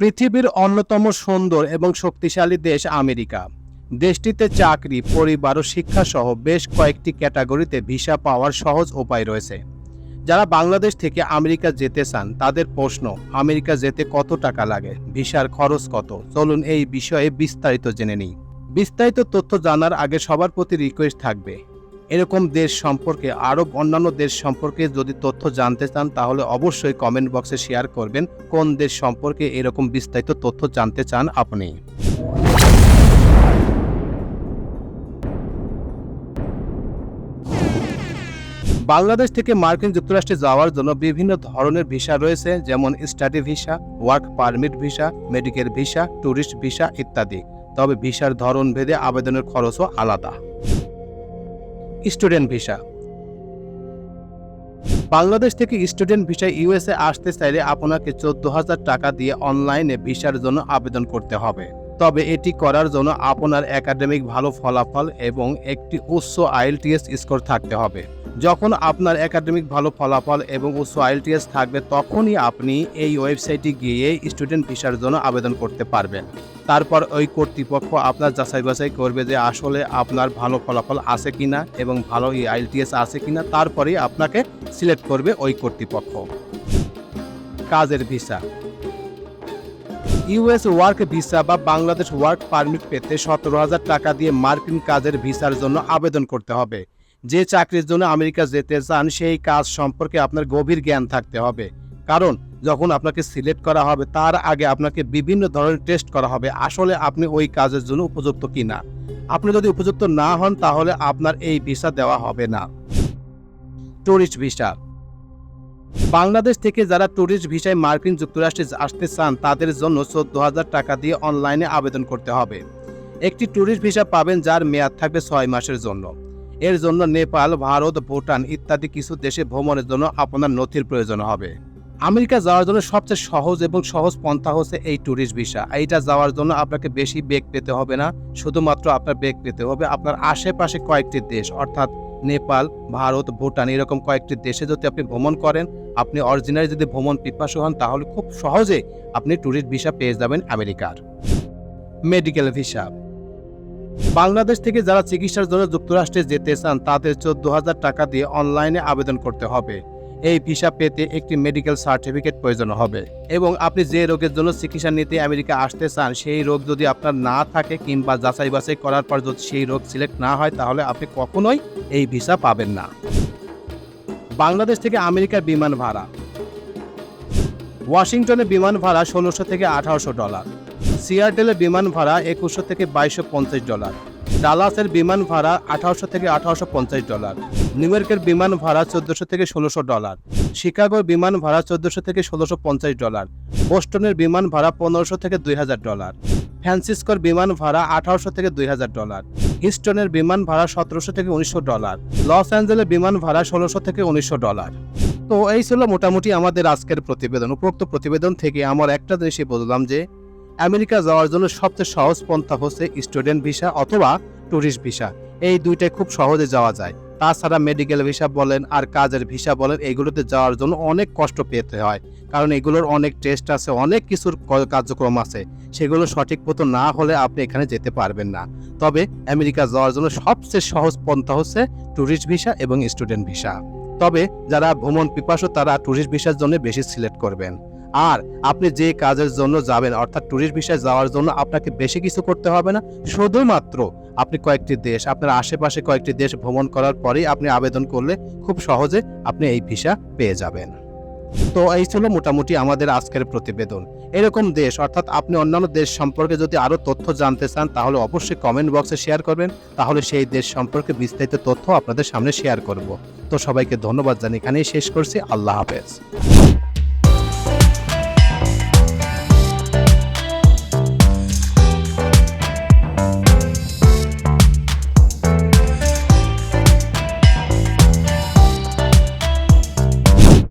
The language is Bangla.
পৃথিবীর অন্যতম সুন্দর এবং শক্তিশালী দেশ আমেরিকা। দেশটিতে চাকরি, পরিবার ও শিক্ষা সহ বেশ কয়েকটি ক্যাটাগরিতে ভিসা পাওয়ার সহজ উপায় রয়েছে। যারা বাংলাদেশ থেকে আমেরিকা যেতে চান, তাদের প্রশ্ন, আমেরিকা যেতে কত টাকা লাগে? ভিসার খরচ কত? চলুন এই বিষয়ে বিস্তারিত জেনে নিই। বিস্তারিত তথ্য জানার আগে সবার প্রতি রিকোয়েস্ট থাকবে এরকম দেশ সম্পর্কে, আরও অন্যান্য দেশ সম্পর্কে যদি তথ্য জানতে চান, তাহলে অবশ্যই কমেন্ট বক্সে শেয়ার করবেন কোন দেশ সম্পর্কে এরকম বিস্তারিত তথ্য জানতে চান আপনি। বাংলাদেশ থেকে মার্কিন যুক্তরাষ্ট্রে যাওয়ার জন্য বিভিন্ন ধরনের ভিসা রয়েছে, যেমন study visa, work permit visa, medical visa tourist visa ইত্যাদি। তবে ভিসার ধরন ভেদে আবেদনের খরচও আলাদা। Student visa. বাংলাদেশ থেকে স্টুডেন্ট ভিসায় ইউএসএ আসতে চাইলে আপনাকে চোদ্দ হাজার টাকা দিয়ে অনলাইনে ভিসার জন্য আবেদন করতে হবে। তবে এটি করার জন্য আপনার একাডেমিক ভালো ফলাফল এবং একটি উচ্চ আইএলটিএস স্কোর থাকতে হবে। যখন আপনার একাডেমিক ভালো ফলাফল এবং উচ্চ আইএলটিএস থাকবে, তখনই আপনি এই ওয়েবসাইটে গিয়ে স্টুডেন্ট ভিসার জন্য আবেদন করতে পারবেন। তারপর ওই কর্তৃপক্ষ আপনার যাচাই বাছাই করবে যে আসলে আপনার ভালো ফলাফল আছে কিনা এবং ভালো আইএলটিএস আছে কিনা, তারপরেই আপনাকে সিলেক্ট করবে ওই কর্তৃপক্ষ। কাজের ভিসা ইউএস ওয়ার্ক ভিসা বা বাংলাদেশ ওয়ার্ক পারমিট পেতে সতেরো হাজার টাকা দিয়ে মার্কিন কাজের ভিসার জন্য আবেদন করতে হবে। যে চাকরির জন্য আমেরিকা যেতে চান, সেই কাজ সম্পর্কে আপনার গভীর জ্ঞান থাকতে হবে। কারণ, যখন আপনাকে সিলেক্ট করা হবে, তার আগে আপনাকে বিভিন্ন ধরনের টেস্ট করা হবে, আসলে আপনি ওই কাজের জন্য উপযুক্ত কিনা। আপনি যদি উপযুক্ত না হন, তাহলে আপনার এই ভিসা দেওয়া হবে না। Tourist visa. বাংলাদেশ থেকে যারা ট্যুরিস্ট ভিসায় মার্কিন যুক্তরাষ্ট্রে আসতে চান, তাদের জন্য চোদ্দ হাজার টাকা দিয়ে অনলাইনে আবেদন করতে হবে। একটি ট্যুরিস্ট ভিসা পাবেন, যার মেয়াদ থাকবে ছয় মাসের জন্য। এর জন্য নেপাল, ভারত, ভুটান ইত্যাদি কিছু দেশে ভ্রমণের জন্য আপনার নথির প্রয়োজন হবে। আমেরিকা যাওয়ার জন্য সবচেয়ে সহজ এবং সহজ পন্থা হচ্ছে এই ট্যুরিস্ট ভিসা এইটা যাওয়ার জন্য আপনাকে বেশি বেগ পেতে হবে না, শুধুমাত্র আপনার বেগ পেতে হবে আপনার আশেপাশে কয়েকটি দেশ, অর্থাৎ নেপাল, ভারত, ভুটান এরকম কয়েকটি দেশে যদি আপনি ভ্রমণ করেন, আপনি অরিজিনালি যদি ভ্রমণ পিপাসু হন, তাহলে খুব সহজে আপনি ট্যুরিস্ট ভিসা পেয়ে যাবেন আমেরিকার। মেডিকেল ভিসা বাংলাদেশ থেকে যারা চিকিৎসার জন্য যুক্তরাষ্ট্রে যেতে চান, তাদের চোদ্দ হাজার টাকা দিয়ে অনলাইনে আবেদন করতে হবে। এই ভিসা পেতে একটি মেডিকেল সার্টিফিকেট প্রয়োজন হবে এবং আপনি যে রোগের জন্য চিকিৎসা নিতে আমেরিকা আসতে চান, সেই রোগ যদি আপনার না থাকে কিংবা যাচাই বাছাই করার পর যদি সেই রোগ সিলেক্ট না হয়, তাহলে আপনি কখনোই এই ভিসা পাবেন না। বাংলাদেশ থেকে আমেরিকার বিমান ভাড়া। ওয়াশিংটনে বিমান ভাড়া ষোলোশো থেকে আঠারোশো ডলার। সিয়াটেলের বিমান ভাড়া একুশশো থেকে বাইশশো পঞ্চাশ ডলার। ডালাসের বিমান ভাড়া আঠারোশো থেকে আঠারোশো পঞ্চাশ ডলার। নিউ ইয়র্কের বিমান ভাড়া চোদ্দোশো থেকে ষোলোশো ডলার। শিকাগোর বিমান ভাড়া চোদ্দোশো থেকে ষোলোশো পঞ্চাশ ডলার। বোস্টনের বিমান ভাড়া পনেরোশো থেকে দুই হাজার ডলার। ফ্রান্সিসকোর বিমান ভাড়া আঠারোশো থেকে দুই হাজার ডলার। হিস্টনের বিমান ভাড়া সতেরোশো থেকে উনিশশো ডলার। লস অ্যাঞ্জেলের বিমান ভাড়া ষোলোশো থেকে উনিশশো ডলার। তো এই ছিল মোটামুটি আমাদের আজকের প্রতিবেদন, উপরোক্ত প্রতিবেদন থেকে আমার একটা জিনিসই বললাম যে আমেরিকা যাওয়ার জন্য সবচেয়ে সহজ পন্থা হচ্ছে স্টুডেন্ট ভিসা অথবা ট্যুরিস্ট ভিসা। এই দুইটাই খুব সহজে যাওয়া যায়। তাছাড়া মেডিকেল ভিসা বলেন আর কাজের ভিসা বলেন, এগুলোতে যাওয়ার জন্য অনেক কষ্ট পেতে হয়। কারণ এগুলোর অনেক টেস্ট আছে, অনেক কিছুর কার্যক্রম আছে। সেগুলো সঠিক মতো না হলে আপনি এখানে যেতে পারবেন না। তবে আমেরিকা যাওয়ার জন্য সবচেয়ে সহজ পন্থা হচ্ছে ট্যুরিস্ট ভিসা এবং স্টুডেন্ট ভিসা। তবে যারা ভ্রমণ পিপাসু, তারা ট্যুরিস্ট ভিসার জন্য বেশি সিলেক্ট করবেন। আর আপনি যে কাজের জন্য যাবেন, অর্থাৎ ট্যুরিস্ট ভিসায় যাওয়ার জন্য আপনাকে বেশি কিছু করতে হবে না। শুধুমাত্র আপনি কয়েকটি দেশ, আপনার আশেপাশে কয়েকটি দেশ ভ্রমণ করার পরেই আপনি আবেদন করলে খুব সহজে আপনি এই ভিসা পেয়ে যাবেন। তো এই ছিল মোটামুটি আমাদের আজকের প্রতিবেদন। এরকম দেশ, অর্থাৎ আপনি অন্যান্য দেশ সম্পর্কে যদি আরও তথ্য জানতে চান, তাহলে অবশ্যই কমেন্ট বক্সে শেয়ার করবেন। তাহলে সেই দেশ সম্পর্কে বিস্তারিত তথ্য আপনাদের সামনে শেয়ার করব। তো সবাইকে ধন্যবাদ জানি এখানেই শেষ করছি। আল্লাহ হাফেজ।